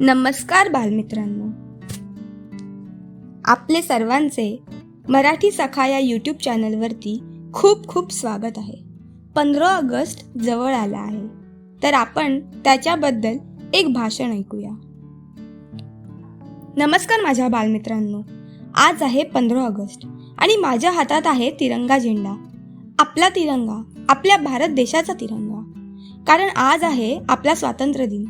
नमस्कार बालमित्रांनो. आपले सर्वांचे मराठी सखा या यूट्यूब चॅनलवरती खूप खूप स्वागत आहे. पंधरा ऑगस्ट जवळ आला आहे. तर आपण त्याच्याबद्दल एक भाषण ऐकूया. नमस्कार माझ्या बालमित्रांनो. आज आहे पंधरा ऑगस्ट आणि माझ्या हातात आहे तिरंगा झेंडा. आपला तिरंगा आपल्या भारत देशाचा तिरंगा. कारण आज आहे आपला स्वातंत्र्य दिन.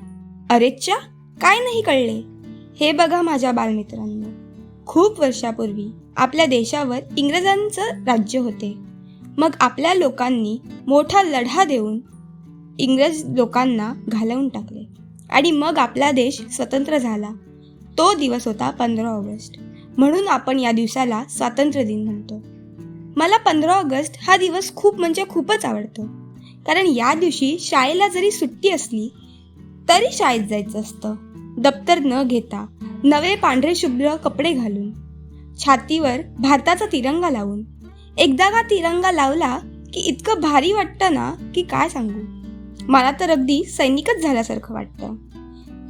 अरेच्चा काय नाही कळले? हे बघा माझ्या बालमित्रांनो. खूप वर्षापूर्वी आपल्या देशावर इंग्रजांचं राज्य होते. मग आपल्या लोकांनी मोठा लढा देऊन इंग्रज लोकांना घालवून टाकले. आणि मग आपला देश स्वतंत्र झाला. तो दिवस होता पंधरा ऑगस्ट. म्हणून आपण या दिवसाला स्वातंत्र्य दिन म्हणतो. मला पंधरा ऑगस्ट हा दिवस खूप म्हणजे खूपच आवडतो. कारण या दिवशी शाळेला जरी सुट्टी असली तरी शाळेत जायचं असतं. दप्तर न घेता नवे पांढरे शुभ्र कपडे घालून छातीवर भारताचा तिरंगा लावून. एकदा का तिरंगा लावला की इतकं भारी वाटतं ना की काय सांगू? मला तर अगदी सैनिकच झाल्यासारखं वाटतं.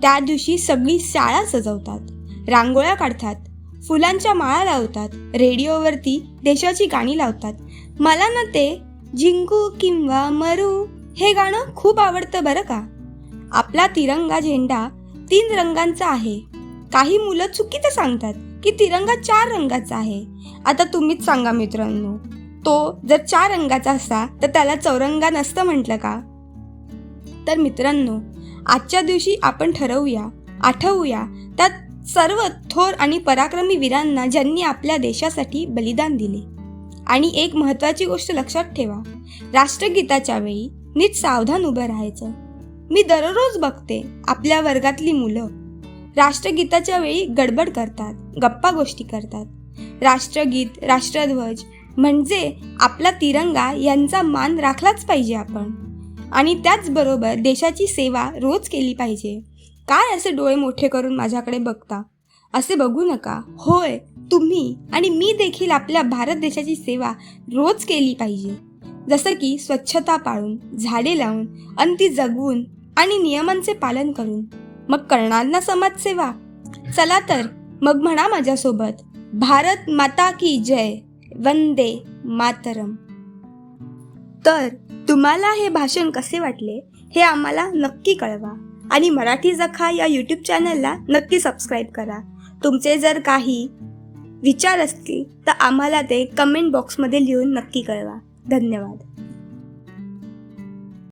त्या दिवशी सगळी शाळा सजवतात रांगोळ्या काढतात फुलांच्या माळा लावतात रेडिओवरती देशाची गाणी लावतात. मला ना ते जिंकू किंवा मरू हे गाणं खूप आवडतं बरं का? आपला तिरंगा झेंडा तीन रंगांचा आहे. काही मुलं चुकीचं सांगतात की तिरंगा चार रंगाचा आहे. आता तुम्हीच सांगा मित्रांनो तो जर चार रंगाचा असता तर त्याला चौरंगा नसतं म्हटलं का? तर मित्रांनो आजच्या दिवशी आपण ठरवूया आठवूया त्यात सर्व थोर आणि पराक्रमी वीरांना ज्यांनी आपल्या देशासाठी बलिदान दिले. आणि एक महत्वाची गोष्ट लक्षात ठेवा राष्ट्रगीताच्या वेळी नीट सावधान उभं राहायचं. मी दररोज बघते आपल्या वर्गातली मुलं. राष्ट्रगीताच्या वेळी गडबड करतात गप्पा गोष्टी करतात. राष्ट्रगीत राष्ट्रध्वज म्हणजे आपला तिरंगा यांचा मान राखलाच पाहिजे आपण. आणि त्याचबरोबर देशाची सेवा रोज केली पाहिजे. काय असे डोळे मोठे करून माझ्याकडे बघता? असे बघू नका. होय तुम्ही आणि मी देखील आपल्या भारत देशाची सेवा रोज केली पाहिजे. जसं की स्वच्छता पाळून झाडे लावून आणि ती जगवून आणि नियमांचे पालन करून. मग करणार ना समाजसेवा. चला तर मग म्हणा माझ्यासोबत भारत माता की जय. वंदे मातरम. तर तुम्हाला हे भाषण कसे वाटले हे आम्हाला नक्की कळवा. आणि मराठी जखा या यूट्यूब चॅनलला नक्की सबस्क्राईब करा. तुमचे जर काही विचार असतील तर आम्हाला ते कमेंट बॉक्समध्ये लिहून नक्की कळवा. धन्यवाद.